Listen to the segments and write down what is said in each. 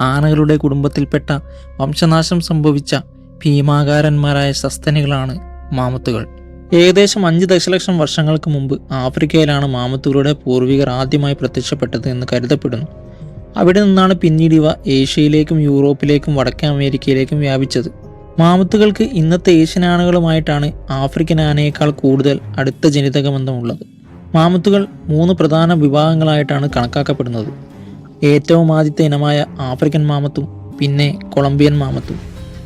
ആനകളുടെ കുടുംബത്തിൽപ്പെട്ട വംശനാശം സംഭവിച്ച ഭീമാകാരന്മാരായ സസ്തനികളാണ് മാമത്തുകൾ. ഏകദേശം അഞ്ച് ദശലക്ഷം വർഷങ്ങൾക്ക് മുമ്പ് ആഫ്രിക്കയിലാണ് മാമത്തുകളുടെ പൂർവികർ ആദ്യമായി പ്രത്യക്ഷപ്പെട്ടത് എന്ന് കരുതപ്പെടുന്നു. അവിടെ നിന്നാണ് പിന്നീട് ഇവ ഏഷ്യയിലേക്കും യൂറോപ്പിലേക്കും വടക്കേ അമേരിക്കയിലേക്കും വ്യാപിച്ചത്. മാമത്തുകൾക്ക് ഇന്നത്തെ ഏഷ്യൻ ആനകളുമായിട്ടാണ് ആഫ്രിക്കൻ ആനയേക്കാൾ കൂടുതൽ അടുത്ത ജനിതകബന്ധമുള്ളത്. മാമത്തുകൾ മൂന്ന് പ്രധാന വിഭാഗങ്ങളായിട്ടാണ് കണക്കാക്കപ്പെടുന്നത്. ഏറ്റവും ആദ്യത്തെ ഇനമായ ആഫ്രിക്കൻ മാമത്തും പിന്നെ കൊളംബിയൻ മാമത്തും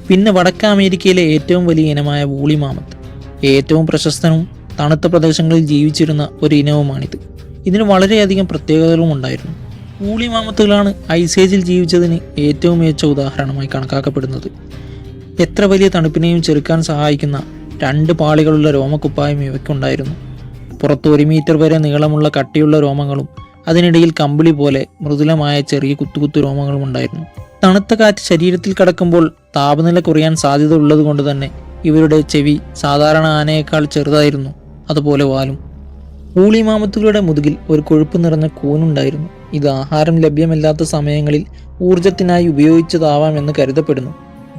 പിന്നെ വടക്കേ അമേരിക്കയിലെ ഏറ്റവും വലിയ ഇനമായ വൂളി മാമത്ത്. ഏറ്റവും പ്രശസ്തനും തണുത്ത പ്രദേശങ്ങളിൽ ജീവിച്ചിരുന്ന ഒരു ഇനവുമാണിത്. ഇതിന് വളരെയധികം പ്രത്യേകതകളും ഉണ്ടായിരുന്നു. വൂളി മാമത്തുകളാണ് ഐസേജിൽ ജീവിച്ചതിന് ഏറ്റവും മികച്ച ഉദാഹരണമായി കണക്കാക്കപ്പെടുന്നത്. എത്ര വലിയ തണുപ്പിനെയും ചെറുക്കാൻ സഹായിക്കുന്ന രണ്ട് പാളികളുള്ള രോമക്കുപ്പായം ഇവയ്ക്കുണ്ടായിരുന്നു. പുറത്ത് ഒരു മീറ്റർ വരെ നീളമുള്ള കട്ടിയുള്ള രോമങ്ങളും അതിനിടയിൽ കമ്പിളി പോലെ മൃദുലമായ ചെറിയ കുത്തുകുത്തു രോമങ്ങളും ഉണ്ടായിരുന്നു. തണുത്ത കാറ്റ് ശരീരത്തിൽ കടക്കുമ്പോൾ താപനില കുറയാൻ സാധ്യത ഉള്ളതുകൊണ്ട് തന്നെ ഇവരുടെ ചെവി സാധാരണ ആനയേക്കാൾ ചെറുതായിരുന്നു. അതുപോലെ വാലും. ഊളി മാമത്തുകളുടെ മുതുകിൽ ഒരു കൊഴുപ്പ് നിറഞ്ഞ കൂനുണ്ടായിരുന്നു. ഇത് ആഹാരം ലഭ്യമല്ലാത്ത സമയങ്ങളിൽ ഊർജത്തിനായി ഉപയോഗിച്ചതാവാം എന്ന് കരുതപ്പെടുന്നു.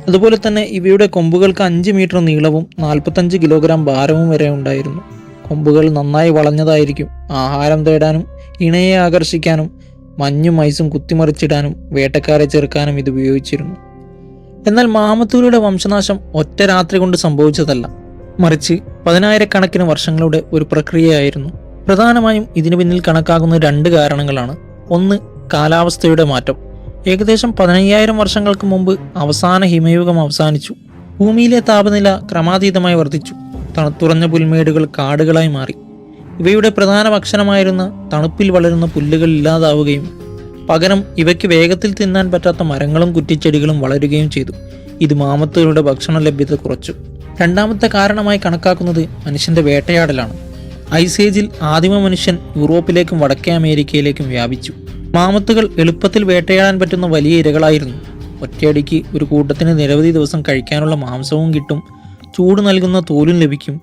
അതുപോലെ തന്നെ ഇവയുടെ കൊമ്പുകൾക്ക് അഞ്ച് മീറ്റർ നീളവും നാൽപ്പത്തഞ്ച് കിലോഗ്രാം ഭാരവും വരെ ഉണ്ടായിരുന്നു. കൊമ്പുകൾ നന്നായി വളഞ്ഞതായിരിക്കും. ആഹാരം തേടാനും ഇണയെ ആകർഷിക്കാനും മഞ്ഞും ഐസും കുത്തിമറിച്ചിടാനും വേട്ടക്കാരെ ചെറുക്കാനും ഇത് ഉപയോഗിച്ചിരുന്നു. എന്നാൽ മാമത്തൂരുടെ വംശനാശം ഒറ്റ രാത്രി കൊണ്ട് സംഭവിച്ചതല്ല. മറിച്ച് പതിനായിരക്കണക്കിന് വർഷങ്ങളുടെ ഒരു പ്രക്രിയയായിരുന്നു. പ്രധാനമായും ഇതിനു പിന്നിൽ കണക്കാക്കുന്ന രണ്ട് കാരണങ്ങളാണ്. ഒന്ന് കാലാവസ്ഥയുടെ മാറ്റം. ഏകദേശം പതിനയ്യായിരം വർഷങ്ങൾക്ക് മുമ്പ് അവസാന ഹിമയുഗം അവസാനിച്ചു. ഭൂമിയിലെ താപനില ക്രമാതീതമായി വർദ്ധിച്ചു. തണുത്തുറഞ്ഞ പുൽമേടുകൾ കാടുകളായി മാറി. ഇവയുടെ പ്രധാന ഭക്ഷണമായിരുന്ന തണുപ്പിൽ വളരുന്ന പുല്ലുകൾ ഇല്ലാതാവുകയും പകരം ഇവയ്ക്ക് വേഗത്തിൽ തിന്നാൻ പറ്റാത്ത മരങ്ങളും കുറ്റിച്ചെടികളും വളരുകയും ചെയ്തു. ഇത് മാമത്തുകളുടെ ഭക്ഷണ ലഭ്യത കുറച്ചു. രണ്ടാമത്തെ കാരണമായി കണക്കാക്കുന്നത് മനുഷ്യന്റെ വേട്ടയാടലാണ്. ഐസേജിൽ ആദിമ മനുഷ്യൻ യൂറോപ്പിലേക്കും വടക്കേ അമേരിക്കയിലേക്കും വ്യാപിച്ചു. മാമത്തുകൾ എളുപ്പത്തിൽ വേട്ടയാടാൻ പറ്റുന്ന വലിയ ഇരകളായിരുന്നു. ഒറ്റയടിക്ക് ഒരു കൂട്ടത്തിന് നിരവധി ദിവസം കഴിക്കാനുള്ള മാംസവും കിട്ടും ചൂട് നൽകുന്ന തോലും ലഭിക്കും.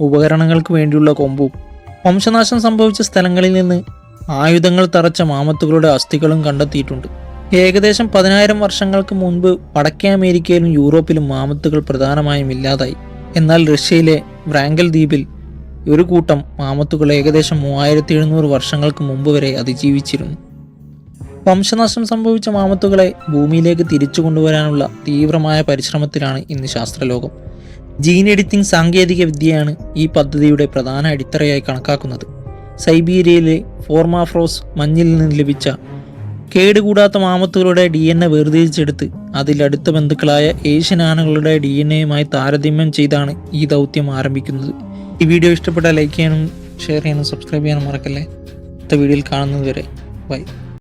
ഉപകരണങ്ങൾക്ക് വേണ്ടിയുള്ള കൊമ്പും. വംശനാശം സംഭവിച്ച സ്ഥലങ്ങളിൽ നിന്ന് ആയുധങ്ങൾ തറച്ച മാമത്തുകളുടെ അസ്ഥികളും കണ്ടെത്തിയിട്ടുണ്ട്. ഏകദേശം പതിനായിരം വർഷങ്ങൾക്ക് മുൻപ് വടക്കേ അമേരിക്കയിലും യൂറോപ്പിലും മാമത്തുകൾ പ്രധാനമായും ഇല്ലാതായി. എന്നാൽ റഷ്യയിലെ വ്രാങ്കൽ ദ്വീപിൽ ഒരു കൂട്ടം മാമത്തുകൾ ഏകദേശം മൂവായിരത്തി എഴുന്നൂറ് വർഷങ്ങൾക്ക് മുമ്പ് വരെ അതിജീവിച്ചിരുന്നു. വംശനാശം സംഭവിച്ച മാമത്തുകളെ ഭൂമിയിലേക്ക് തിരിച്ചു കൊണ്ടുവരാനുള്ള തീവ്രമായ പരിശ്രമത്തിലാണ് ഇന്ന് ശാസ്ത്രലോകം. ജീൻ എഡിറ്റിംഗ് സാങ്കേതിക വിദ്യയാണ് ഈ പദ്ധതിയുടെ പ്രധാന അടിത്തറയായി കണക്കാക്കുന്നത്. സൈബീരിയയിലെ ഫോർമാഫ്രോസ് മഞ്ഞിൽ നിന്ന് ലഭിച്ച കേടുകൂടാത്ത മാമത്തുകളുടെ ഡി എൻ എ വേർതിരിച്ചെടുത്ത് അതിലടുത്ത ബന്ധുക്കളായ ഏഷ്യൻ ആനകളുടെ ഡി എൻ എയുമായി താരതമ്യം ചെയ്താണ് ഈ ദൗത്യം ആരംഭിക്കുന്നത്. ഈ വീഡിയോ ഇഷ്ടപ്പെട്ടാൽ ലൈക്ക് ചെയ്യാനും ഷെയർ ചെയ്യാനും സബ്സ്ക്രൈബ് ചെയ്യാനും മറക്കല്ലേ? അടുത്ത വീഡിയോയിൽ കാണുന്നതുവരെ ബൈ.